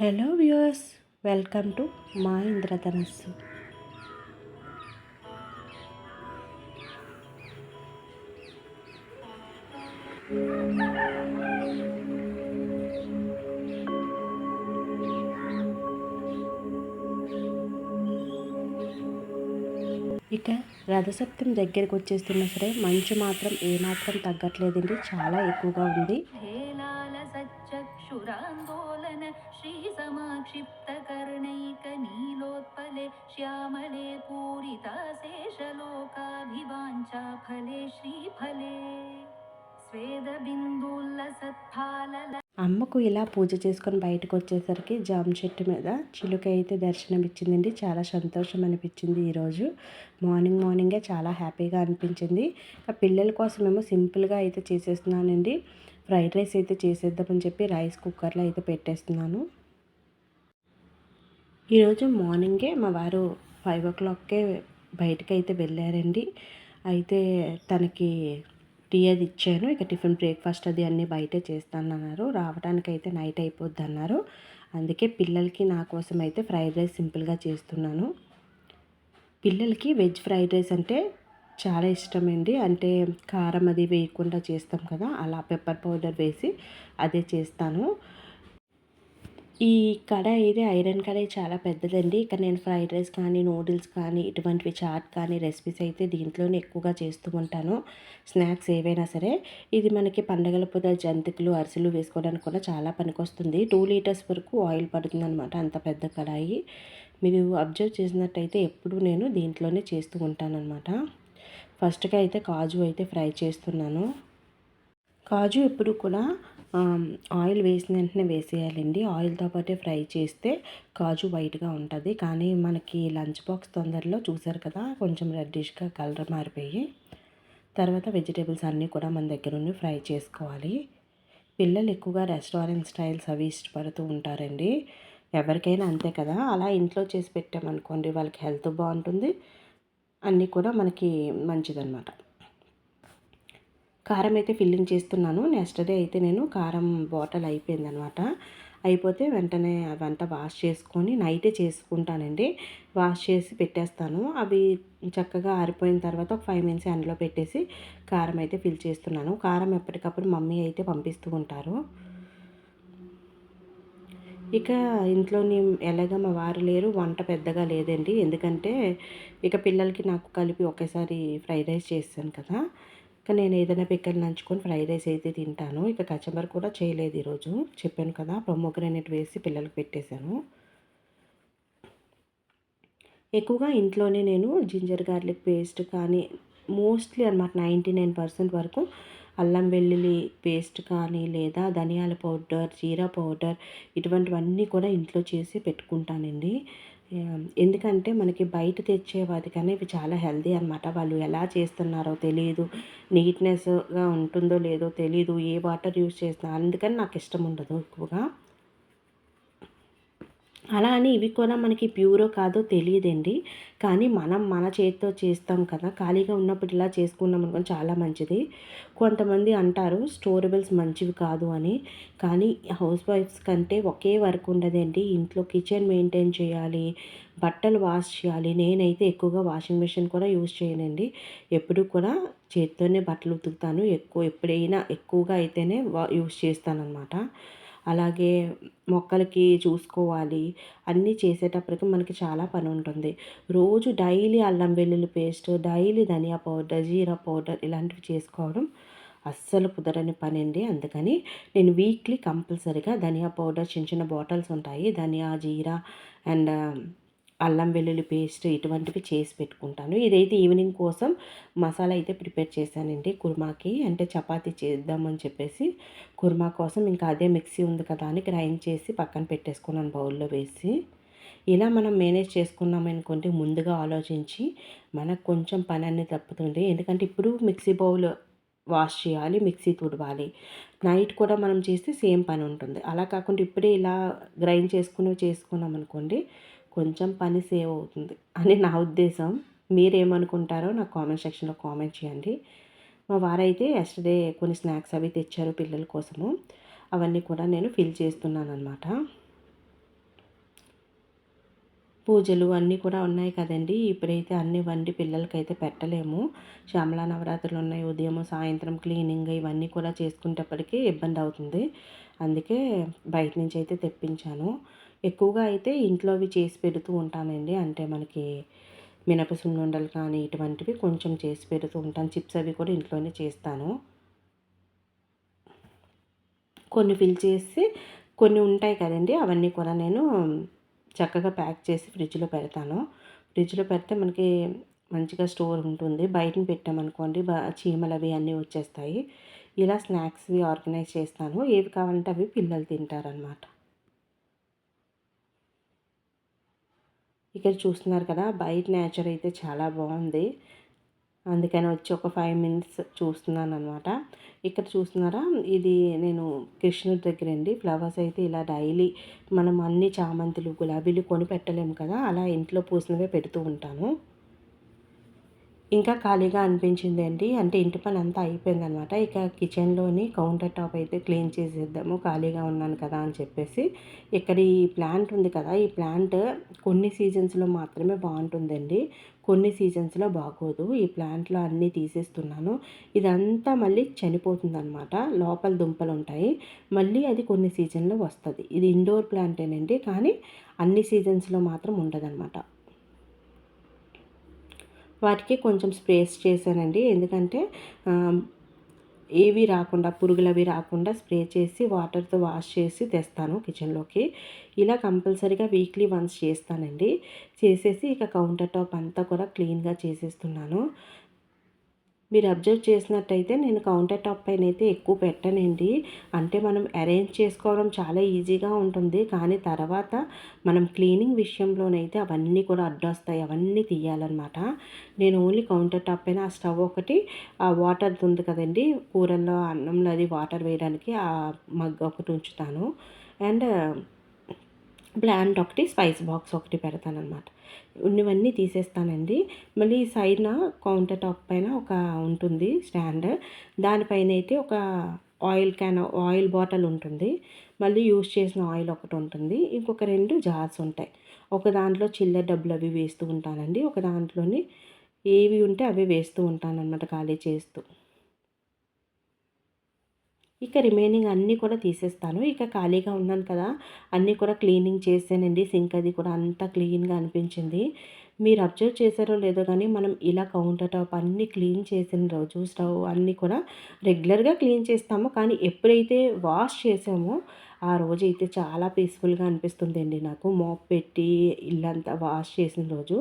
Hello viewers welcome to మా ఇంద్రధనస్సు. ఇక రథసప్తం దగ్గరికి వచ్చేస్తున్నా సరే మంచు మాత్రం ఏమాత్రం తగ్గట్లేదండి. చాలా ఎక్కువగా ఉంది. श्रीसमाक्षिप्तकर्णैकनीलोत्पले श्यामले पूरिताशेषलोकाभिवाञ्छा फले श्रीफले स्वेदबिन्दुल्लसत्फालल అమ్మకు ఇలా పూజ చేసుకొని బయటకు వచ్చేసరికి జామ చెట్టు మీద చిలుక అయితే దర్శనం ఇచ్చిందండి చాలా సంతోషం అనిపించింది ఈరోజు మార్నింగ్ మార్నింగే చాలా హ్యాపీగా అనిపించింది పిల్లల కోసమేమో సింపుల్గా అయితే చేసేస్తున్నానండి ఫ్రైడ్ రైస్ అయితే చేసేద్దామని చెప్పి రైస్ కుక్కర్లో అయితే పెట్టేస్తున్నాను ఈరోజు మార్నింగే మా వారు ఫైవ్ ఓ క్లాక్కే బయటకు అయితే వెళ్ళారండి. అయితే తనకి టీ అది ఇచ్చాను. ఇక టిఫిన్ బ్రేక్ఫాస్ట్ అది అన్నీ బయటే చేస్తానన్నారు. రావడానికి అయితే నైట్ అయిపోద్ది అన్నారు అందుకే పిల్లలకి నా కోసం అయితే ఫ్రైడ్ రైస్ సింపుల్గా చేస్తున్నాను. పిల్లలకి వెజ్ ఫ్రైడ్ రైస్ అంటే చాలా ఇష్టమండి. అంటే కారం అది వేయకుండా చేస్తాం కదా అలా పెప్పర్ పౌడర్ వేసి అదే చేస్తాను. ఈ కడాయి ఇది ఐరన్ కడాయి చాలా పెద్దదండి. ఇక్కడ నేను ఫ్రైడ్ రైస్ కానీ నూడిల్స్ కానీ ఇటువంటివి చాట్ కానీ రెసిపీస్ అయితే దీంట్లోనే ఎక్కువగా చేస్తూ ఉంటాను. స్నాక్స్ ఏవైనా సరే. ఇది మనకి పండగల పూట జంతికలు అరిసెలు వేసుకోవడానికి కూడా చాలా పనికొస్తుంది. టూ లీటర్స్ వరకు ఆయిల్ పడుతుంది అనమాట అంత పెద్ద కడాయి. మీరు అబ్జర్వ్ చేసినట్టయితే ఎప్పుడు నేను దీంట్లోనే చేస్తూ ఉంటాను అనమాట ఫస్ట్గా అయితే కాజు అయితే ఫ్రై చేస్తున్నాను. కాజు ఎప్పుడు కూడా ఆయిల్ వేసిన వెంటనే వేసేయాలండి. ఆయిల్తో పాటే ఫ్రై చేస్తే కాజు వైట్గా ఉంటుంది. కానీ మనకి లంచ్ బాక్స్ తొందరలో చూసారు కదా కొంచెం రెడ్డిష్గా కలర్ మారిపోయి. తర్వాత వెజిటేబుల్స్ అన్నీ కూడా మన దగ్గర ఉండి ఫ్రై చేసుకోవాలి. పిల్లలు ఎక్కువగా రెస్టారెంట్ స్టైల్స్ అవి ఇష్టపడుతూ ఉంటారండి. ఎవరికైనా అంతే కదా అలా ఇంట్లో చేసి పెట్టామనుకోండి వాళ్ళకి హెల్త్ బాగుంటుంది. అన్నీ కూడా మనకి మంచిదన్నమాట. కారం అయితే ఫిల్లింగ్ చేస్తున్నాను. నెక్స్ట్ డే అయితే నేను కారం బాటిల్ అయిపోయిందనమాట. అయిపోతే వెంటనే అవంతా వాష్ చేసుకొని నైటే చేసుకుంటానండి. వాష్ చేసి పెట్టేస్తాను. అవి చక్కగా ఆరిపోయిన తర్వాత ఒక ఫైవ్ మినిట్స్ అందులో పెట్టేసి కారం అయితే ఫిల్ చేస్తున్నాను. కారం ఎప్పటికప్పుడు మమ్మీ అయితే పంపిస్తూ ఉంటారు. ఇక ఇంట్లోని ఎలాగ మా వారు లేరు. వంట పెద్దగా లేదండి. ఎందుకంటే ఇక పిల్లలకి నాకు కలిపి ఒకేసారి ఫ్రైడ్ రైస్ చేస్తాను కదా. ఇక నేను ఏదైనా పిక్కలు నంచుకొని ఫ్రైడ్ రైస్ అయితే తింటాను. ఇక కచంబర్ కూడా చేయలేదు ఈరోజు. చెప్పాను కదా ప్రొమోగ్రానేట్ వేసి పిల్లలకు పెట్టేశాను. ఎక్కువగా ఇంట్లోనే నేను జింజర్ గార్లిక్ పేస్ట్ కానీ మోస్ట్లీ అనమాట నైంటీ నైన్ పర్సెంట్ వరకు అల్లం వెల్లుల్లి పేస్ట్ కానీ లేదా ధనియాల పౌడర్ జీరా పౌడర్ ఇటువంటివన్నీ కూడా ఇంట్లో చేసి పెట్టుకుంటానండి. ఎందుకంటే మనకి బయట తెచ్చే వాటికన్నా ఇవి చాలా హెల్దీ అనమాట వాళ్ళు ఎలా చేస్తున్నారో తెలియదు నీట్నెస్గా ఉంటుందో లేదో తెలియదు ఏ వాటర్ యూస్ చేస్తున్నారు? అందుకని నాకు ఇష్టం ఉండదు ఎక్కువగా. అలా అని ఇవి కూడా మనకి ప్యూరో కాదో తెలియదండి. కానీ మనం మన చేతితో చేస్తాం కదా ఖాళీగా ఉన్నప్పుడు ఇలా చేసుకున్నాం అనుకోని చాలా మంచిది. కొంతమంది అంటారు స్టోరబుల్స్ మంచివి కాదు అని. కానీ హౌస్ వైఫ్స్ కంటే ఒకే వర్క్ ఉండదండి. ఇంట్లో కిచెన్ మెయింటైన్ చేయాలి బట్టలు వాష్ చేయాలి. నేనైతే ఎక్కువగా వాషింగ్ మిషన్ కూడా యూజ్ చేయనండి. ఎప్పుడు కూడా చేతితోనే బట్టలు ఉతుకుతాను. ఎక్కువ ఎప్పుడైనా ఎక్కువగా అయితేనే వా యూజ్ చేస్తానన్నమాట. అలాగే మొక్కలకి చూసుకోవాలి. అన్నీ చేసేటప్పటికి మనకి చాలా పని ఉంటుంది రోజు డైలీ అల్లం వెల్లుల్లి పేస్ట్ డైలీ ధనియా పౌడర్ జీరా పౌడర్ ఇలాంటివి చేసుకోవడం అస్సలు కుదరని పని అండి అందుకని నేను వీక్లీ కంపల్సరీగా ధనియా పౌడర్ చిన్న చిన్న బాటిల్స్ ఉంటాయి. ధనియా జీరా అండ్ అల్లం వెల్లుల్లి పేస్ట్ ఇటువంటివి చేసి పెట్టుకుంటాను. ఇదైతే ఈవినింగ్ కోసం మసాలా అయితే ప్రిపేర్ చేశానండి కుర్మాకి. అంటే చపాతీ చేద్దామని చెప్పేసి కుర్మా కోసం ఇంకా అదే మిక్సీ ఉంది కదా అని గ్రైండ్ చేసి పక్కన పెట్టేసుకున్నాను బౌల్లో వేసి. ఇలా మనం మేనేజ్ చేసుకున్నామనుకుంటే ముందుగా ఆలోచించి మనకు కొంచెం పని అనేది తప్పుతుంది. ఎందుకంటే ఇప్పుడు మిక్సీ బౌల్ వాష్ చేయాలి మిక్సీ తుడవాలి. నైట్ కూడా మనం చేస్తే సేమ్ పని ఉంటుంది. అలా కాకుండా ఇప్పుడే ఇలా గ్రైండ్ చేసుకుని చేసుకున్నాం అనుకోండి కొంచెం పని సేవ్ అవుతుంది అని నా ఉద్దేశం. మీరేమనుకుంటారో నాకు కామెంట్ సెక్షన్లో కామెంట్ చేయండి. మా వారైతే ఎస్టర్డే కొన్ని స్నాక్స్ అవి తెచ్చారు పిల్లల కోసము. అవన్నీ కూడా నేను ఫిల్ చేస్తున్నాను అనమాట పూజలు అన్నీ కూడా ఉన్నాయి కదండి. ఇప్పుడైతే అన్నీ వండి పిల్లలకైతే పెట్టలేము. శ్యామలా నవరాత్రులు ఉన్నాయి. ఉదయం సాయంత్రం క్లీనింగ్ ఇవన్నీ కూడా చేసుకునేటప్పటికీ ఇబ్బంది అవుతుంది. అందుకే బయట నుంచి అయితే తెప్పించాను. ఎక్కువగా అయితే ఇంట్లోవి చేసి పెడుతూ ఉంటానండి. అంటే మనకి మినప సున్నుండలు కానీ ఇటువంటివి కొంచెం చేసి పెడుతూ ఉంటాను. చిప్స్ అవి కూడా ఇంట్లోనే చేస్తాను. కొన్ని ఫిల్ చేసి కొన్ని ఉంటాయి కదండి. అవన్నీ కూడా నేను చక్కగా ప్యాక్ చేసి ఫ్రిడ్జ్లో పెడతాను. ఫ్రిడ్జ్లో పెడితే మనకి మంచిగా స్టోర్ ఉంటుంది. బయటని పెట్టామనుకోండి బా చీమలు అవి అన్నీ వచ్చేస్తాయి. ఇలా స్నాక్స్వి ఆర్గనైజ్ చేస్తాను. ఏవి కావాలంటే అవి పిల్లలు తింటారనమాట ఇక్కడ చూస్తున్నారు కదా బయట నేచర్ అయితే చాలా బాగుంది. అందుకని వచ్చి ఒక ఫైవ్ మినిట్స్ చూస్తున్నాను అనమాట ఇక్కడ చూస్తున్నారా ఇది నేను కృష్ణుడి దగ్గర అండి. ఫ్లవర్స్ అయితే ఇలా డైలీ మనం అన్ని చామంతులు గులాబీలు కొని పెట్టలేము కదా అలా ఇంట్లో పూసినవే పెడుతూ ఉంటాను. ఇంకా ఖాళీగా అనిపించింది అండి. అంటే ఇంటి పని అంతా అయిపోయిందనమాట. ఇక కిచెన్లోని కౌంటర్ టాప్ అయితే క్లీన్ చేసేద్దాము ఖాళీగా ఉన్నాను కదా అని చెప్పేసి. ఇక్కడ ఈ ప్లాంట్ ఉంది కదా ఈ ప్లాంట్ కొన్ని సీజన్స్లో మాత్రమే బాగుంటుందండి. కొన్ని సీజన్స్లో బాగోదు. ఈ ప్లాంట్లో అన్నీ తీసేస్తున్నాను. ఇదంతా మళ్ళీ చనిపోతుంది అనమాట లోపల దుంపలు ఉంటాయి. మళ్ళీ అది కొన్ని సీజన్లో వస్తుంది. ఇది ఇండోర్ ప్లాంటేనండి. కానీ అన్ని సీజన్స్లో మాత్రం ఉండదన్నమాట వాటికి కొంచెం స్ప్రేస్ చేశానండి. ఎందుకంటే ఏవి రాకుండా పురుగులు అవి రాకుండా స్ప్రే చేసి వాటర్తో వాష్ చేసి తెస్తాను కిచెన్లోకి. ఇలా కంపల్సరీగా వీక్లీ వన్స్ చేస్తానండి. చేసేసి ఇక కౌంటర్ టాప్ అంతా కూడా క్లీన్గా చేసేస్తున్నాను. మీరు అబ్జర్వ్ చేసినట్టయితే నేను కౌంటర్ టాప్ పైన అయితే ఎక్కువ పెట్టనండి. అంటే మనం అరేంజ్ చేసుకోవడం చాలా ఈజీగా ఉంటుంది. కానీ తర్వాత మనం క్లీనింగ్ విషయంలోనైతే అవన్నీ కూడా అడ్డొస్తాయి. అవన్నీ తీయాలన్నమాట. నేను ఓన్లీ కౌంటర్ టాప్ పైన ఆ స్టవ్ ఒకటి ఆ వాటర్ ఉంది కదండి కూరల్లో అన్నంలో అది వాటర్ వేయడానికి ఆ మగ్గ ఒకటి ఉంచుతాను. అండ్ ప్లాంట్ ఒకటి స్పైస్ బాక్స్ ఒకటి పెడతాను ఉన్నవన్నీ తీసేస్తానండి. మళ్ళీ సైడ్న కౌంటర్ టాప్ పైన ఒక ఉంటుంది స్టాండ్. దానిపైన అయితే ఒక ఆయిల్ క్యాన్ ఆయిల్ బాటిల్ ఉంటుంది. మళ్ళీ యూస్ చేసిన ఆయిల్ ఒకటి ఉంటుంది. ఇంకొక రెండు జార్స్ ఉంటాయి. ఒక దాంట్లో చిల్లర డబ్బులు అవి వేస్తూ ఉంటానండి. ఒక దాంట్లోని ఏవి ఉంటే అవి వేస్తూ ఉంటానన్నమాట ఖాళీ చేస్తూ. ఇక రిమైనింగ్ అన్నీ కూడా తీసేస్తాను. ఇక ఖాళీగా ఉన్నాను కదా అన్నీ కూడా క్లీనింగ్ చేసానండి. సింక్ అది కూడా అంతా క్లీన్గా అనిపించింది. మీరు అబ్జర్వ్ చేశారో లేదో కానీ మనం ఇలా కౌంటర్ టాప్ అన్నీ క్లీన్ చేసిన రోజు స్టవ్ అన్నీ కూడా రెగ్యులర్గా క్లీన్ చేస్తాము. కానీ ఎప్పుడైతే వాష్ చేసామో ఆ రోజు అయితే చాలా పీస్ఫుల్గా అనిపిస్తుంది అండి నాకు. మోప్ పెట్టి ఇల్లంతా వాష్ చేసిన రోజు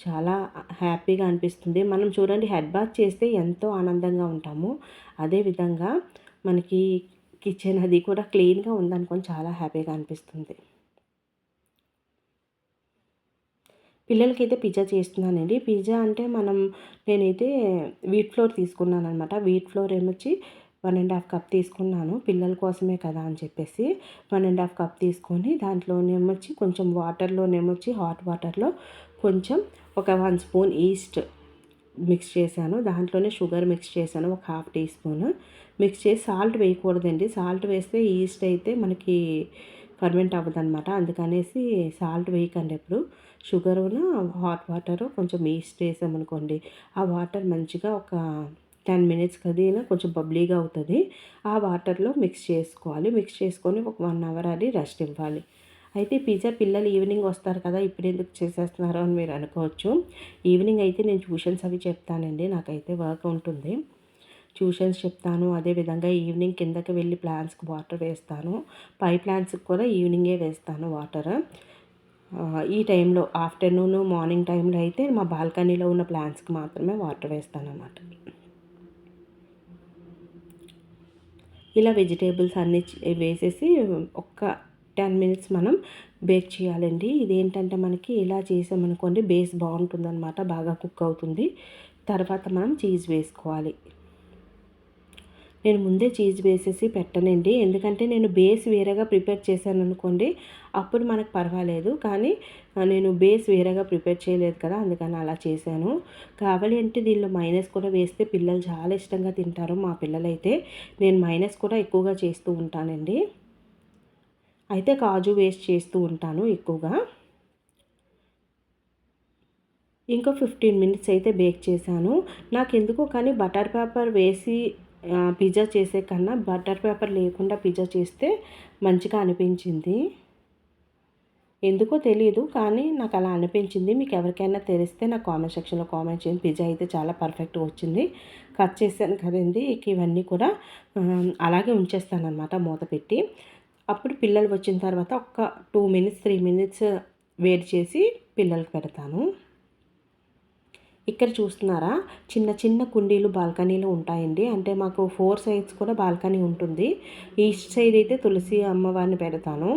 చాలా హ్యాపీగా అనిపిస్తుంది. మనం చూడండి హెడ్ బాత్ చేస్తే ఎంతో ఆనందంగా ఉంటాము. అదేవిధంగా మనకి కిచెన్ అది కూడా క్లీన్గా ఉందనుకొని చాలా హ్యాపీగా అనిపిస్తుంది. పిల్లలకైతే పిజ్జా చేస్తున్నానండి. పిజ్జా అంటే మనం నేనైతే వీట్ ఫ్లోర్ తీసుకున్నాను అనమాట వీట్ ఫ్లోర్ ఏమొచ్చి వన్ అండ్ హాఫ్ కప్ తీసుకున్నాను. పిల్లల కోసమే కదా అని చెప్పేసి వన్ అండ్ హాఫ్ కప్ తీసుకొని దాంట్లోనేమొచ్చి కొంచెం వాటర్లోనేమొచ్చి హాట్ వాటర్లో కొంచెం ఒక వన్ స్పూన్ ఈస్ట్ మిక్స్ చేశాను. దాంట్లోనే షుగర్ మిక్స్ చేశాను. ఒక హాఫ్ టీ స్పూన్. మిక్స్ చేసి సాల్ట్ వేయకూడదండి. సాల్ట్ వేస్తే ఈస్ట్ అయితే మనకి ఫర్మెంట్ అవ్వదన్నమాట. అందుకనేసి సాల్ట్ వేయకండి ఎప్పుడు. షుగరును హాట్ వాటర్ కొంచెం ఈస్ట్ వేసామనుకోండి ఆ వాటర్ మంచిగా ఒక టెన్ మినిట్స్ కదీనా కొంచెం బబ్లీగా అవుతుంది. ఆ వాటర్లో మిక్స్ చేసుకోవాలి. మిక్స్ చేసుకొని ఒక వన్ అవర్ అది రెస్ట్ ఇవ్వాలి. అయితే పిజ్జా పిల్లలు ఈవినింగ్ వస్తారు కదా ఇప్పుడు ఎందుకు చేసేస్తున్నారు అని మీరు అనుకోవచ్చు. ఈవినింగ్ అయితే నేను ట్యూషన్స్ అవి చెప్తానండి. నాకైతే వర్క్ ఉంటుంది. ట్యూషన్స్ చెప్తాను. అదేవిధంగా ఈవినింగ్ కిందకి వెళ్ళి ప్లాంట్స్కి వాటర్ వేస్తాను. పై ప్లాంట్స్కి కూడా ఈవినింగే వేస్తాను వాటర్. ఈ టైంలో ఆఫ్టర్నూన్ మార్నింగ్ టైంలో అయితే మా బాల్కనీలో ఉన్న ప్లాంట్స్కి మాత్రమే వాటర్ వేస్తాను అన్నమాట ఇలా వెజిటేబుల్స్ అన్నీ వేసేసి ఒక్క టెన్ మినిట్స్ మనం బేక్ చేయాలండి. ఇదేంటంటే మనకి ఇలా చేసామనుకోండి బేస్ బాగుంటుందన్నమాట బాగా కుక్ అవుతుంది. తర్వాత మనం చీజ్ వేసుకోవాలి. నేను ముందే చీజ్ వేసేసి పెట్టనండి. ఎందుకంటే నేను బేస్ వేరేగా ప్రిపేర్ చేశాను అనుకోండి అప్పుడు మనకు పర్వాలేదు. కానీ నేను బేస్ వేరేగా ప్రిపేర్ చేయలేదు కదా అందుకని అలా చేశాను. కావాలి అంటే దీనిలో మైనస్ కూడా వేస్తే పిల్లలు చాలా ఇష్టంగా తింటారు మా పిల్లలైతే. నేను మైనస్ కూడా ఎక్కువగా చేస్తూ ఉంటానండి. అయితే కాజు వేస్ట్ చేస్తూ ఉంటాను ఎక్కువగా. ఇంకో ఫిఫ్టీన్ మినిట్స్ అయితే బేక్ చేశాను. నాకు ఎందుకో కానీ బటర్ పేపర్ వేసి పిజ్జా చేసే కన్నా బటర్ పేపర్ లేకుండా పిజ్జా చేస్తే మంచిగా అనిపించింది. ఎందుకో తెలియదు కానీ నాకు అలా అనిపించింది. మీకు ఎవరికైనా తెలిస్తే నా కామెంట్ సెక్షన్లో కామెంట్ చేయండి. పిజ్జా అయితే చాలా పర్ఫెక్ట్గా వచ్చింది. కట్ చేశాను కదండి. ఇక ఇవన్నీ కూడా అలాగే ఉంచేస్తాను అనమాట మూత పెట్టి. అప్పుడు పిల్లలు వచ్చిన తర్వాత ఒక టూ మినిట్స్ త్రీ మినిట్స్ వేడి చేసి పిల్లలకి పెడతాను. ఇక్కడ చూస్తున్నారా? చిన్న చిన్న కుండీలు బాల్కనీలో ఉంటాయండి. అంటే మాకు ఫోర్ సైడ్స్ కూడా బాల్కనీ ఉంటుంది. ఈస్ట్ సైడ్ అయితే తులసి అమ్మవారిని పెడతాను.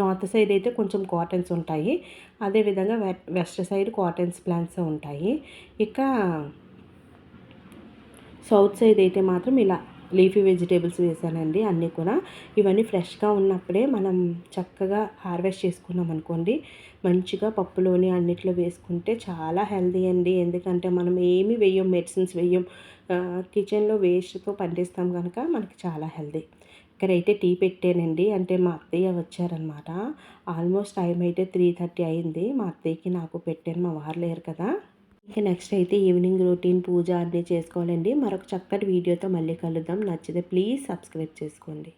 నార్త్ సైడ్ అయితే కొంచెం కాటన్స్ ఉంటాయి. అదేవిధంగా వెస్ట్ సైడ్ కాటన్స్ ప్లాంట్స్ ఉంటాయి. ఇక సౌత్ సైడ్ అయితే మాత్రం ఇలా లీఫీ వెజిటేబుల్స్ వేసానండి అన్నీ కూడా. ఇవన్నీ ఫ్రెష్గా ఉన్నప్పుడే మనం చక్కగా హార్వెస్ట్ చేసుకున్నాం అనుకోండి మంచిగా పప్పులోని అన్నిట్లో వేసుకుంటే చాలా హెల్దీ అండి. ఎందుకంటే మనం ఏమి వేయం మెడిసిన్స్ వేయం కిచెన్లో వేస్ట్తో పండిస్తాం కనుక మనకి చాలా హెల్దీ ఇక్కడైతే టీ పెట్టానండి అంటే మా అత్తయ్య వచ్చారనమాట. ఆల్మోస్ట్ టైం అయితే త్రీ థర్టీ అయింది మా అత్తయ్యకి నాకు పెట్టాను మా వారు లేరు కదా. ఇంకా నెక్స్ట్ అయితే ఈవినింగ్ రొటీన్ పూజ అన్నీ చేసుకోవాలండి. మరొక చక్కటి వీడియోతో మళ్ళీ కలుద్దాం. నచ్చితే ప్లీజ్ సబ్స్క్రైబ్ చేసుకోండి.